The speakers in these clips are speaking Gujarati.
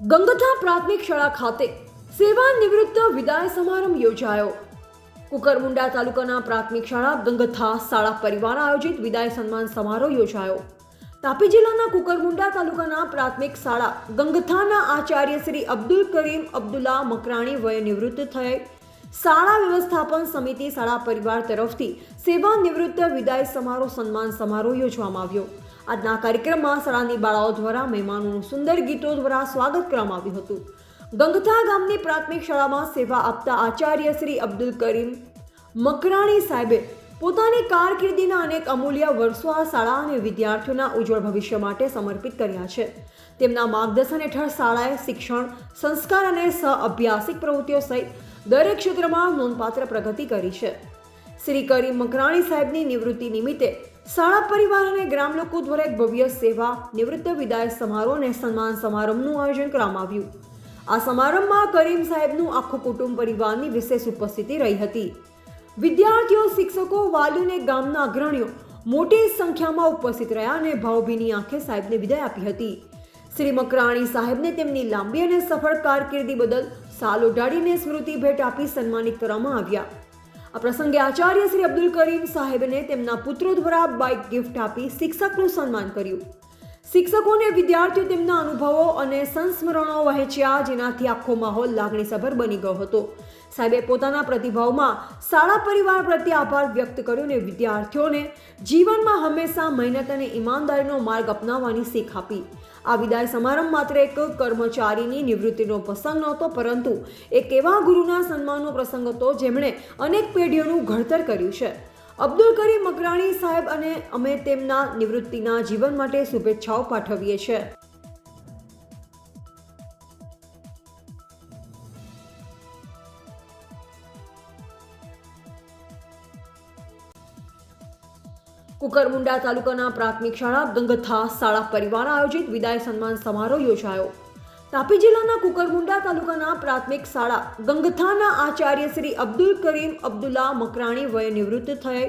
ગંગથા પ્રાથમિક શાળા ખાતે સેવા નિવૃત્ત વિદાય સમારંભ યોજાયો. કુકરમુંડા તાલુકાના પ્રાથમિક શાળા ગંગથા શાળા પરિવાર આયોજિત વિદાય સન્માન સમારોહ યોજાયો. તાપી જિલ્લાના કુકરમુંડા તાલુકાના પ્રાથમિક શાળા ગંગથાના આચાર્ય શ્રી અબ્દુલ કરીમ અબ્દુલ્લા મકરાણી વય નિવૃત્ત થયે શાળા વ્યવસ્થાપન સમિતિ શાળા પરિવાર તરફથી સેવા નિવૃત્ત વિદાય સમારોહ સન્માન સમારોહ યોજવામાં આવ્યો. આજના કાર્યક્રમમાં શાળાની બાળાઓ દ્વારા, મહેમાનોનું સુંદર ગીતો દ્વારા સ્વાગત કરવામાં આવ્યું હતું. ગંગથા ગામની પ્રાથમિક શાળામાં સેવા આપતા આચાર્ય શ્રી અબ્દુલ કરીમ મકરાણી સાહેબે પોતાની કારકિર્દીના અનેક અમૂલ્ય વર્ષો આ શાળા અને વિદ્યાર્થીઓના ઉજ્જવળ ભવિષ્ય માટે સમર્પિત કર્યા છે. તેમના માર્ગદર્શન હેઠળ શાળાએ શિક્ષણ, સંસ્કાર અને સહ અભ્યાસિક પ્રવૃત્તિઓ સહિત દરેક ક્ષેત્રમાં નોંધપાત્ર પ્રગતિ કરી છે. શ્રી કરીમ મકરાણી સાહેબની નિવૃત્તિ નિમિત્તે શાળા પરિવાર અને ગ્રામ લોકો દ્વારા એક ભવ્ય સેવા, નિવૃત્ત વિદાય સમારોહ અને સન્માન સમારંભનું આયોજન કરવામાં આવ્યું. આ સમારંભમાં કરીમ સાહેબનું આખું કુટુંબ પરિવારની વિશેષ ઉપસ્થિતિ રહી હતી. વિદ્યાર્થીઓ, શિક્ષકો, વાલીઓ અને ગામના અગ્રણીઓ મોટી સંખ્યામાં ઉપસ્થિત રહ્યા અને ભાવભીની આંખે સાહેબને વિદાય આપી હતી. શ્રી મકરાણી સાહેબને તેમની લાંબી અને સફળ કારકિર્દી બદલ સાલ ઉઢાડીને સ્મૃતિ ભેટ આપી સન્માનિત કરવામાં આવ્યા. આ પ્રસંગે આચાર્ય શ્રી અબ્દુલ કરીમ સાહેબને તેમના પુત્રો દ્વારા બાઇક ગિફ્ટ આપી શિક્ષકનું સન્માન કર્યું. શિક્ષકોને વિદ્યાર્થીઓ તેમના અનુભવો અને સંસ્મરણો વહેંચ્યા જેનાથી આખો માહોલ લાગણીસભર બની ગયો હતો. સાહેબે પોતાના પ્રતિભાવમાં શાળા પરિવાર પ્રત્યે આભાર વ્યક્ત કર્યો અને વિદ્યાર્થીઓને જીવનમાં હંમેશા મહેનત અને ઈમાનદારીનો માર્ગ અપનાવવાની શીખ આપી. આ વિદાય સમારંભ માત્ર એક કર્મચારીની નિવૃત્તિનો પ્રસંગ નહોતો, પરંતુ એક એવા ગુરુના સન્માનનો પ્રસંગ હતો જેમણે અનેક પેઢીઓનું ઘડતર કર્યું છે. અબ્દુલ કરીમ મકરાણી સાહેબ અને અમે તેમના નિવૃત્તિના જીવન માટે શુભેચ્છાઓ પાઠવીએ છીએ. કુકરમુંડા તાલુકાના પ્રાથમિક શાળા ગંગથા શાળા પરિવાર આયોજિત વિદાય સન્માન સમારોહ યોજાયો. તાપી જિલ્લાના કુકરમુંડા તાલુકાના પ્રાથમિક શાળા ગંગથાના આચાર્ય શ્રી અબ્દુલ કરીમ અબ્દુલ્લા મકરાણી વય નિવૃત્ત થયે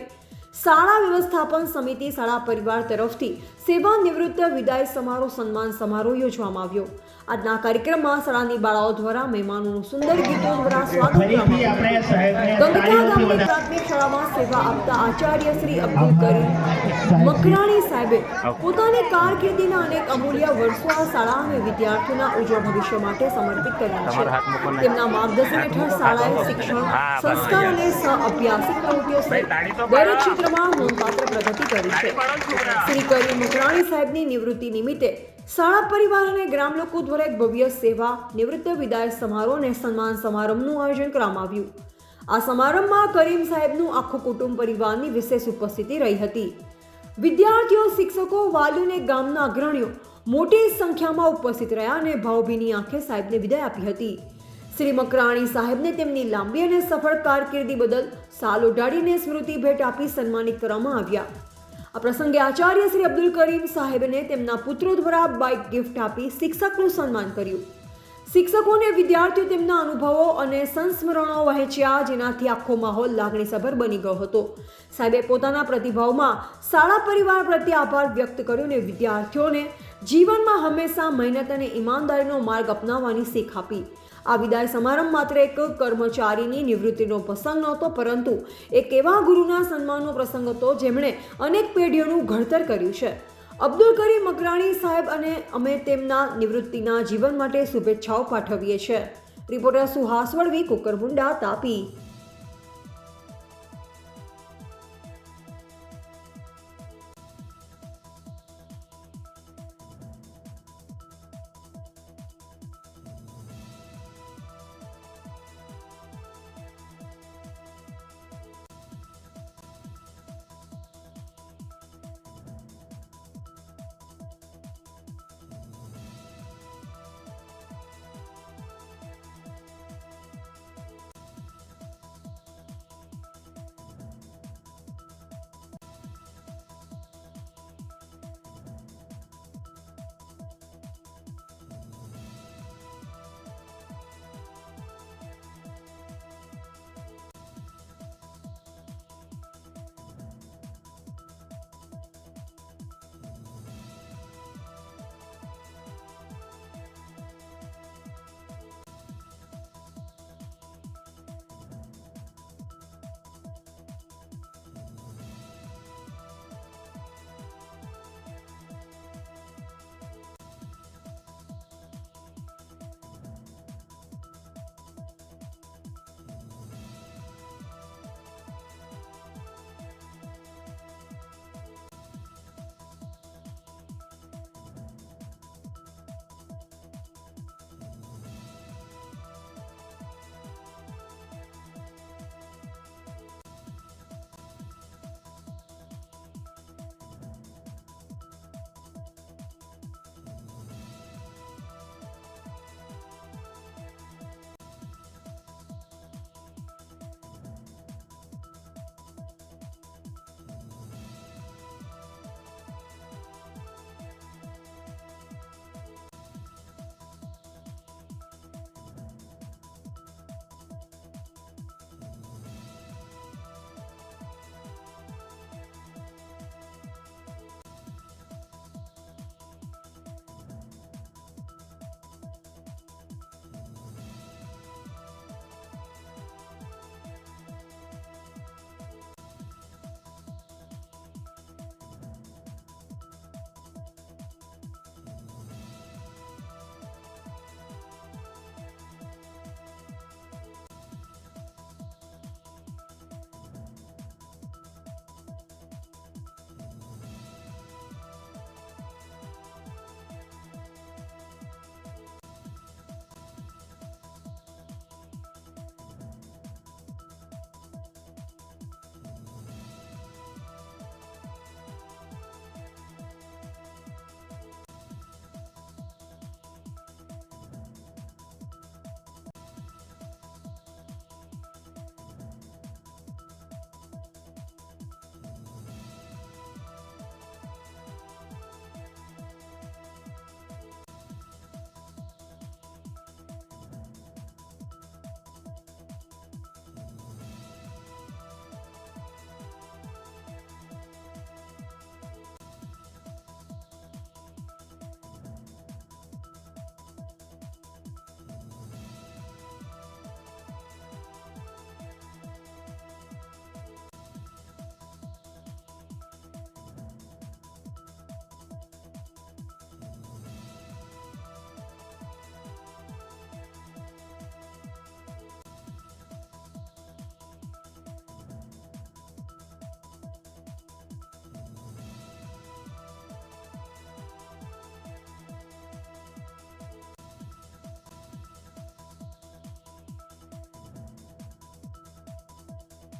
શાળા વ્યવસ્થાપન સમિતિ શાળા પરિવાર તરફથી સેવા નિવૃત્ત વિદાય સમારોહ સન્માન સમારોહ યોજવામાં આવ્યો. આજના કાર્યક્રમમાં શાળાની બાળાઓ દ્વારા મહેમાનોનું સુંદર ગીતો દ્વારા સ્વાગત ગામની પ્રાથમિક શાળામાં સેવા આપતા આચાર્ય શ્રી અબ્દુલ કરીમ મકરાણી સાહેબે પોતાની કારકિર્દીના અનેક અમૂલ્ય વર્ષો આ શાળા અને વિદ્યાર્થીઓના ઉજ્જવળ ભવિષ્ય માટે સમર્પિત કર્યા છે. તેમના માર્ગદર્શન હેઠળ શાળાએ શિક્ષણ સંસ્કાર અને સહ અભ્યાસિક પ્રવૃત્તિઓ સહિત દરેક ક્ષેત્રમાં નોંધપાત્ર પ્રગતિ કરી છે. શ્રી કરીમ મકરાણી સાહેબની નિવૃત્તિ નિમિત્તે શાળા પરિવાર અને ગ્રામ લોકો દ્વારા એક ભવ્ય સેવા, નિવૃત્ત વિદાય સમારોહ અને સન્માન સમારંભનું આયોજન કરવામાં આવ્યું. આ સમારંભમાં કરીમ સાહેબનું આખું કુટુંબ પરિવારની વિશેષ ઉપસ્થિતિ રહી હતી. વિદ્યાર્થીઓ, શિક્ષકો, વાલીઓ અને ગામના અગ્રણીઓ મોટી સંખ્યામાં ઉપસ્થિત રહ્યા અને ભાવભીની આંખે સાહેબને વિદાય આપી હતી. શ્રી મકરાણી સાહેબને તેમની લાંબી અને સફળ કારકિર્દી બદલ સાલ ઉડાડીને સ્મૃતિ ભેટ આપી સન્માનિત કરવામાં આવ્યા. આ પ્રસંગે આચાર્ય શ્રી અબ્દુલ કરીમ સાહેબને તેમના પુત્રો દ્વારા બાઇક ગિફ્ટ આપી શિક્ષકનું સન્માન કર્યું. શિક્ષકોને વિદ્યાર્થીઓ તેમના અનુભવો અને સંસ્મરણો વહેંચ્યા જેનાથી આખો માહોલ લાગણીસભર બની ગયો હતો. સાહેબે પોતાના પ્રતિભાવમાં શાળા પરિવાર પ્રત્યે આભાર વ્યક્ત કર્યો અને વિદ્યાર્થીઓને જીવનમાં હંમેશા મહેનત અને ઈમાનદારીનો માર્ગ અપનાવવાની શીખ આપી. આ વિદાય સમારંભ માત્ર એક કર્મચારીની નિવૃત્તિનો પ્રસંગ નહોતો, પરંતુ એક એવા ગુરુના સન્માનનો પ્રસંગ હતો જેમણે અનેક પેઢીઓનું ઘડતર કર્યું છે. અબ્દુલ કરીમ મકરાણી સાહેબ અને અમે તેમના નિવૃત્તિના જીવન માટે શુભેચ્છાઓ પાઠવીએ છીએ. રિપોર્ટર સુહાસ વળવી કુકરમુંડા તાપી.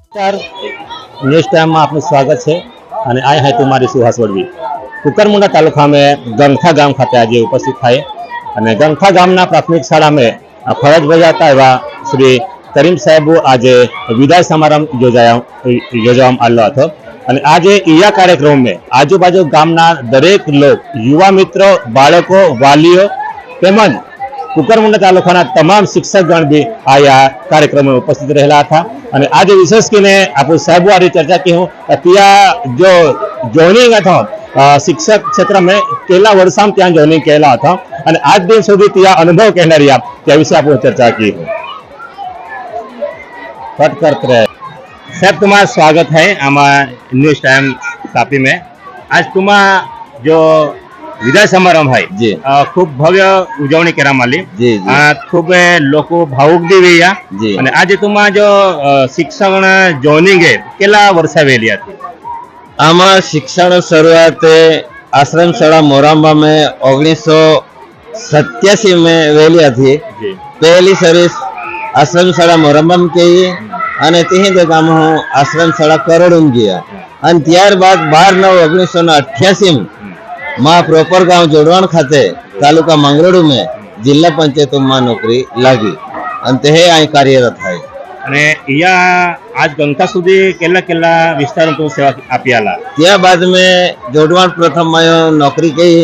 નમસ્કાર. ન્યૂઝ ટાઈમમાં આપનું સ્વાગત છે અને આ હૈ તુમારી સુહાસ વડવી કુકરમુંડા તાલુકામાં ગંથા ગામ ખાતે આજે ઉપસ્થિત થાય અને ગંથા ગામના પ્રાથમિક શાળામાં ફરજ બજાવતા એવા શ્રી કરીમ સાહેબો આજે વિદાય સમારંભ યોજાયા યોજવામાં આવેલો હતો. અને આજે ઈયા કાર્યક્રમમાં આજુબાજુ ગામના દરેક લોક, યુવા મિત્રો, બાળકો, વાલીઓ તેમજ કુકરમુંડા તાલુકાના તમામ શિક્ષકગણ બી આ આ કાર્યક્રમમાં ઉપસ્થિત રહેલા હતા અને આજે વિશેષ કરીને આપણું સાહેબો આ ચર્ચા की हूँ ત્યાં જો જોઈનિંગ હતો અ, શિક્ષક ક્ષેત્ર में કેટલા વર્ષમાં ત્યાં જોઈનિંગ કરેલા હતા અને આજ દિન સુધી ત્યાં અનુભવ કહેના રહ્યા त्या विषय આપણે चर्चा की है कट करते रहे साहब तुम्हारा स्वागत है हमारा न्यूज टाइम कापी में आज तुम्हारा जो વિદાય સમારંભ હોય ખૂબ ભવ્ય ઉજવણી કરવામાં આવી. ખૂબ લોકો ભાવુક દેવી અને આ જેતુમાં જો શિક્ષણ જોઈનિંગે કેટલા વર્ષાવેલી હતી? આમાં શિક્ષણ શરૂઆત આશ્રમ શાળા મોરામાં મેં ઓગણીસો સત્યાસી મેં વહેલી હતી. પહેલી સર્વિસ આશ્રમ શાળા મોરમ્બમ કહીએ. અને તે ગામ હું આશ્રમ શાળા કરોડમ ગયા. અને ત્યારબાદ બાર નવ ઓગણીસો ને અઠ્યાસી માં પ્રોપર ગામ જોડવાણ ખાતે તાલુકા મંગળુરુ મેં જિલ્લા પંચાયતમાં નોકરી લાગી. અને તે અહીં કાર્યરત થાય. અને અહીંયા આજ ગંગા સુધી કેટલા કેટલા વિસ્તારમાં સેવા આપેલા ત્યાં બાદ મેં જોડવાણ પ્રથમમાં નોકરી કહી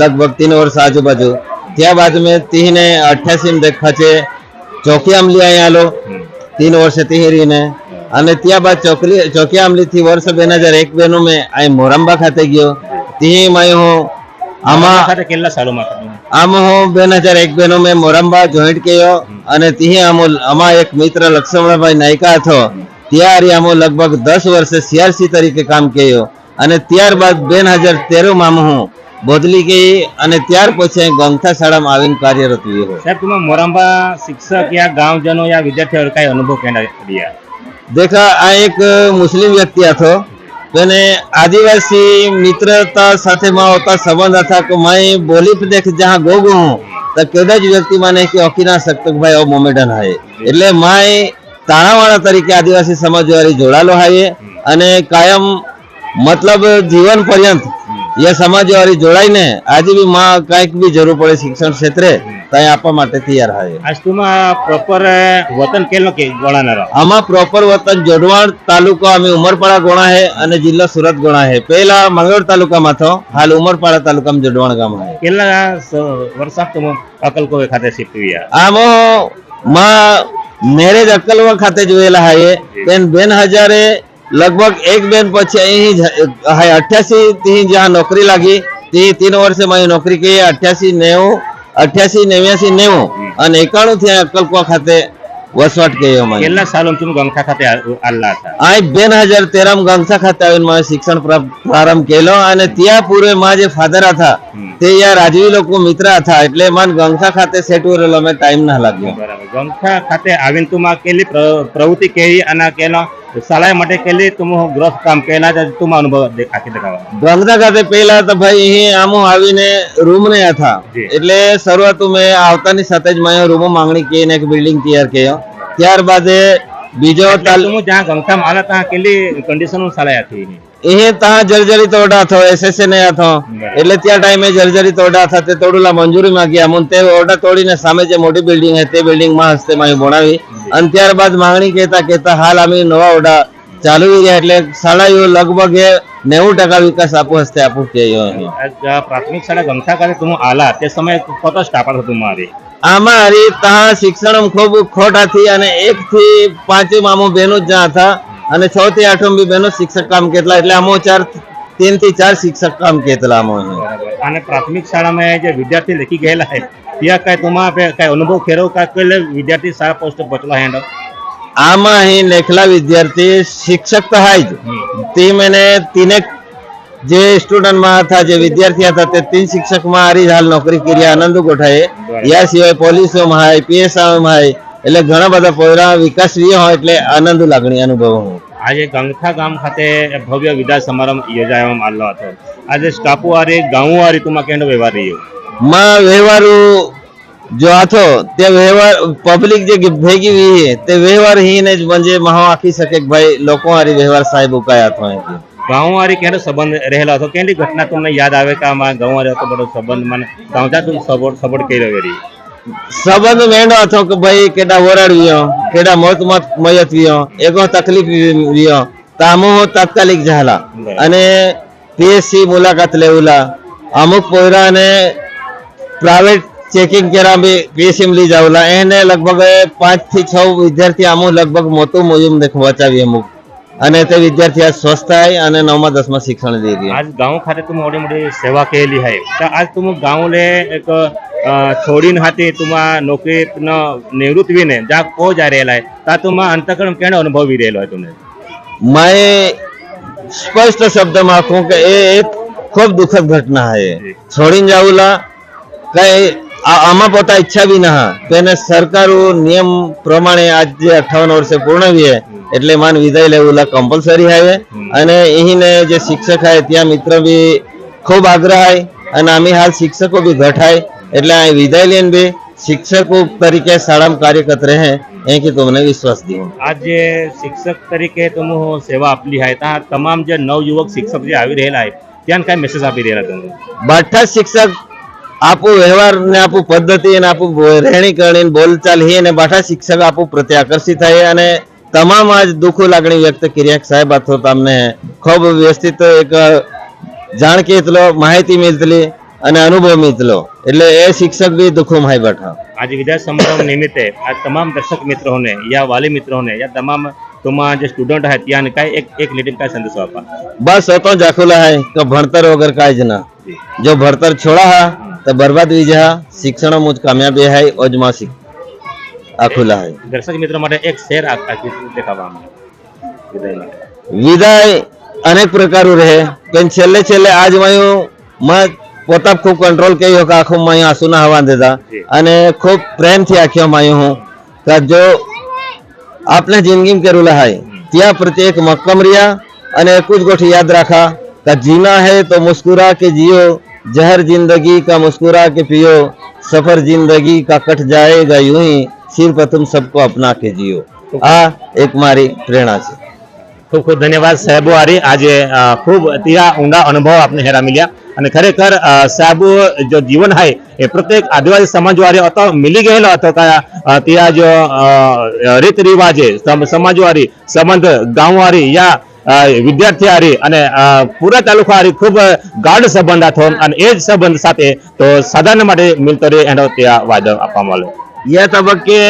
લગભગ ત્રણ વર્ષ આજુબાજુ. ત્યાં બાદ મેં તીને અઠ્યાસી દેખા છે ચોકી આમલી અહીંયા આલો. તીન વર્ષે તિહરીને અને ત્યાં બાદ ચોકલી ચોકી આમલીથી વર્ષ બે હજાર એક બેનું મેં અહીં મોરંબા ખાતે ગયો. તી માં હું. આમાં કેટલા સાલોમાં આમ હું બે હજાર એક બેનો મેં મોરંબા જોઈન્ટ કર્યો અને ત્યાં આમાં એક મિત્ર લક્ષ્મણભાઈ નાયકા હતો. ત્યારે અમો લગભગ દસ વર્ષે સીઆરસી તરીકે કામ કર્યો. અને ત્યારબાદ બે હજાર તેરમાં હું બદલી ગઈ અને ત્યાર પછી અહીં શાળામાં આવીને કાર્યરત રહ્યો. સાહેબ તુમાં મોરાંબા શિક્ષક યા ગામજનો યા વિદ્યાર્થીઓ કઈ અનુભવ કેન્દ્ર રહ્યા? દેખા આ એક મુસ્લિમ વ્યક્તિ હતો. તેને આદિવાસી મિત્રતા સાથે માં હોતા સંબંધ હતા કે मैं बोली पे देख जहाँ गो गो हूँ तो कदा જ વ્યક્તિ માને કે ઓકી ના શકતો કે ભાઈ ઓ મોમેડન હાય એટલે માય તાણાવાળા તરીકે આદિવાસી સમાજ વાળી જોડાલો હાય અને કાયમ મતલબ જીવન પર્યંત એ સમાજ વાળી જોડાઈને આજે બી માં કાંઈક બી જરૂર પડે શિક્ષણ ક્ષેત્રે ત્યાં આપવા માટે તૈયાર હાય આજમાં પ્રોપર વતન કેલો કે ગણાનારો આમાં પ્રોપર વતન જોડવાણ તાલુકો અમે ઉમરપાડા ગોણા હે અને જિલ્લો સુરત ગોણા હે. પહેલા મંગળ તાલુકામાં હતો હાલ ઉમરપાડા તાલુકામાં જોડવાણ ગામ હે. કેટલા વરસાદ તમે અકલકો ખાતે શિફ્ટ રહ્યા આમાં માં મેરેજ અકલવા ખાતે જોયેલા હે બેન હજારે લગભગ એક બેન પછી અહીં અઠ્યાસી થી જ્યાં નોકરી લાગી તે तीन વર્ષે મેં નોકરી કરી અઠ્યાસી નેવું અઠ્યાસી નેવ્યાસી નેવું અને એકાણું થી અક્કલકુવા ખાતે વસવાટ કર્યો મેં કેટલા સાલો ખાતે આ- હતા? આ બે હજાર તેરમ ગંગસા ખાતે આવીને મારે શિક્ષણ પ્રારંભ કર્યો અને ત્યાં પૂર્વે માં જે ફાધર હતા તે યાર રાજવી લોકો મિત્ર હતા એટલે મને ગંગસા ખાતે સેટ અમે ટાઈમ ના લાગ્યો. બરાબર. ગંગા ખાતે આવીને તુમાં કેટલી પ્ર- પ્રવૃત્તિ કેવી અને કેનો શાળા માટે કેટલી તુમ ગ્રોથ કામ કેના છે તુમ અનુભવ આખી દેખાવા. ગંગસા ખાતે પહેલા તો ભાઈ અહીં આમો આવીને રૂમ ને હતા. એટલે શરૂઆત મેં આવતાની સાથે જ મેં રૂમો માંગણી કરીને એક બિલ્ડિંગ તૈયાર કર્યો. ત્યારબાદ બાદ બીજો તાલ તુમ જ્યાં ગમતા માલા ત્યાં કેટલી કન્ડિશન શાળા હતી એ તોડા થો એસએસએ ને થો. એટલે ત્યાં ટાઈમે જર્જરી તોડા હતા તે તોડુલા મંજૂરી માંગ્યા મુન તે ઓડા તોડીને સામે જે મોટી બિલ્ડિંગ હે તે બિલ્ડિંગમાં હસ્તે માં ભણાવી. અને ત્યારબાદ માંગણી કહેતા કહેતા હાલ અમે નવા ઓડા ચાલુ રહ્યા એટલે શાળાઓ લગભગ નેવું ટકા વિકાસ આપો હસ્તે આપું કે પ્રાથમિક શાળા ગમતા કરે તું આલા તે સમયે કતો સ્ટાફ હતું મારી. આમાં હરી ત્યાં શિક્ષણ ખૂબ ખોટાથી અને એક થી પાંચે મામો બહેનો જ જ્યાં હતા. અને છ થી આઠમ બી બેનો શિક્ષક કામ કેટલા એટલે આમો ચાર ત્રણથી ચાર શિક્ષક કામ કેટલા આમો અને પ્રાથમિક શાળામાં જે વિદ્યાર્થી લખી ગયેલા છે ત્યાં કઈ તમારા કઈ અનુભવ ખેરો કા કોઈ વિદ્યાર્થી સારા પોસ્ટ પહોંચલા હેન્ડ આમાં અહીં લેખલા વિદ્યાર્થી શિક્ષક તો હાય જ. તે મેને તીને જે સ્ટુડન્ટમાં હતા જે વિદ્યાર્થી હતા તે તીન શિક્ષકમાં હારી હાલ નોકરી કરી આનંદ ગોઠાએ યા સિવાય પોલીસોમાં હાય પીએસઆઈમાં હાય એટલે ઘણા બધા પોયરા વિકાસનીય હોય એટલે આનંદ લાગણી અનુભવ આજે ગંગથા ગામ ખાતે ભવ્ય વિદાય સમારંભ યોજાવામાં આવેલો હતો. આજે સ્ટાપુઆરી ગામુઆ રીતુમાં કેનો વ્યવહાર રહ્યો? માં વ્યવહારો જો આથો તે વ્યવહાર પબ્લિક જે ભેગી વી તે વ્યવહાર હીને જ મંજે મહા આખી શકે ભાઈ લોકો આરી વ્યવહાર સાહેબ ઉકાયા તો એમ ગાંવારી કેનો સંબંધ રહેલો હતો? કેટલી ઘટના તમને યાદ આવે કે આમાં ગાંવારી હતો? બધો સંબંધ મને સાંજા તું સપોર્ટ સપોર્ટ કરી રહ્યો? સંબંધ મેંડો હતો કે ભાઈ કેડા વરાડ વિયો કેડા મોત મોત મયત વિયો એકો તકલીફ વિયો તામો તાત્કાલિક ઝાલા. અને પીએસસી મુલાકાત લેવલા. અમુક પોયરાને પ્રાઇવેટ ચેકિંગ કર્યા બી પીએસસી લઈ જાવલા. એને લગભગ પાંચથી છ વિદ્યાર્થી આમું લગભગ મોટું મોયુમ દેખ બચાવી અમુક. અને તે વિદ્યાર્થી આજ સ્વસ્થ થાય અને નવમા દસમા શિક્ષણ દઈ રહ્યા आज गांव खाते तुम मोठी मोठी सेवा केली आहे तर आज तुम गावले एक अ, छोडीन हाती तुम्हा नोकरीतनं निवृत्त विने ज्या को जा રહેલા आहे તા तुम्हा अंतकरण કેનો અનુભવી રહેલો आहे तुम्ही मैं स्पष्ट शब्द में आखूं कि ये एक खूब दुखद घटना है છોડીને જાવલા કઈ આ- આમાં પોતા ઈચ્છા બી ના તો એને સરકારો નિયમ પ્રમાણે આજ જે અઠાવન વર્ષે પૂર્ણ વીએ એટલે માન વિદાય લેવું કમ્પલસરી હાય. અને અહીંને જે શિક્ષક હાય ત્યાં મિત્ર બી ખૂબ આગ્રહ હાય અને અમે હાલ શિક્ષકો બી ઘટાય એટલે અહીં વિદાય લેન બી શિક્ષકો તરીકે શાળામાં કાર્યકર રહે એ કે તમને વિશ્વાસ દીધો આજે શિક્ષક તરીકે તમે સેવા આપલી હાય ત્યાં તમામ જે નવયુવક શિક્ષક જે આવી રહેલા હાય ત્યાં કઈ મેસેજ આપી રહેલા તમે બાઠા શિક્ષક આપું વ્યવહાર ને આપું પદ્ધતિ અને આપણું રહેણી કરણી બોલચાલ હે અને બાઠા શિક્ષક આપણું પ્રત્યે આકર્ષિત થાય અને તમામ આજ દુઃખો લાગણી વ્યક્ત કર્યા સાહેબ અથવા તમને ખૂબ વ્યવસ્થિત એક જાણ કેતલો માહિતી મેળતલી અને અનુભવ મેળતલો એટલે એ શિક્ષક બી દુઃખોમાં હાઈ બેઠા. આજે વિદ્યા સમારોહ નિમિત્તે આ તમામ દર્શક મિત્રોને યા વાલી મિત્રોને યા તમામ તમારા જે સ્ટુડન્ટ હે ત્યાં કાંઈ એક એક લીટી કાંઈ સંદેશો આપા બસ તો જાખુલા હે કે ભણતર વગર કાંઈ જ ના. જો ભણતર છોડા હા તો બરબાદ વિજા શિક્ષણ મુજ કામયાબી હે ઓજમાં શીખ આ દર્શક મિત્રો માટે એક શેર દેખાવામાં વિદાય અનેક પ્રકારનું રહે કેમ છેલ્લે છેલ્લે આજ વાયું માં પોતા ખૂબ કંટ્રોલ કર્યો કે આખો માં આંસુ ના હવા દેતા. અને ખૂબ પ્રેમથી આખ્યો માં હું. કે જો આપણે જિંદગી કરેલું હાય ત્યાં પ્રત્યે એક મક્કમ રહ્યા અને એક જ ગોઠી યાદ રાખા કે જીના હે તો મુસ્કુરા કે જીઓ જહર જિંદગી કા મુસ્કુરા કે પીઓ સફર જિંદગી કા કટ જાયેગા यूं सिर पर तुम सबको अपना के जियो આ એક મારી પ્રેરણા છે ખૂબ ખૂબ ધન્યવાદ સાહેબો આરી આજે અ, ખૂબ ત્યાં ઊંડા અનુભવ આપને હેરા મળ્યા અને ખરેખર અ, સાહેબો જો જીવન હોય એ પ્રત્યેક આદિવાસી સમાજ વાળી હતો મિલી ગયેલો હતો ત્યાં અ, ત્યાં જો અ, રીત રિવાજે સમ- સમાજ વાળી સંબંધ ગામ વાળી યા અ, વિદ્યાર્થી હારી અને અ, પૂરા તાલુકા હારી ખૂબ ગાઢ સંબંધ હતો અને એ જ સંબંધ સાથે તો સાધારણ માટે મિલતો રહે એનો ત્યાં વાયદો આપવામાં આવ્યો या તબક્કે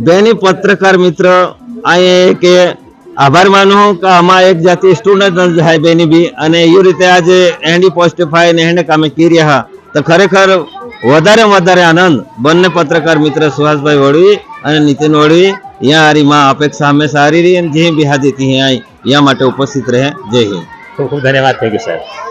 દૈનિક પત્રકાર મિત્ર અહીંયા કે આભાર માનું કે આમાં એક જાતિ સ્ટુડન્ટ જ બેની બી અને એ રીતે આજે એન્ડી પોસ્ટિફાઈ ને એને કામે કરી તો ખરેખર વધારે વધારે આનંદ બંને પત્રકાર મિત્ર સુહાસભાઈ વડવી અને નીતિન વડવી યા હારી માં અપેક્ષા હંમેશા હારી રહી અને જે બી હાજી ત્યાં યા માટે ઉપસ્થિત રહે જય હિન્દ ખૂબ ખૂબ ધન્યવાદ થેન્ક યુ સાહેબ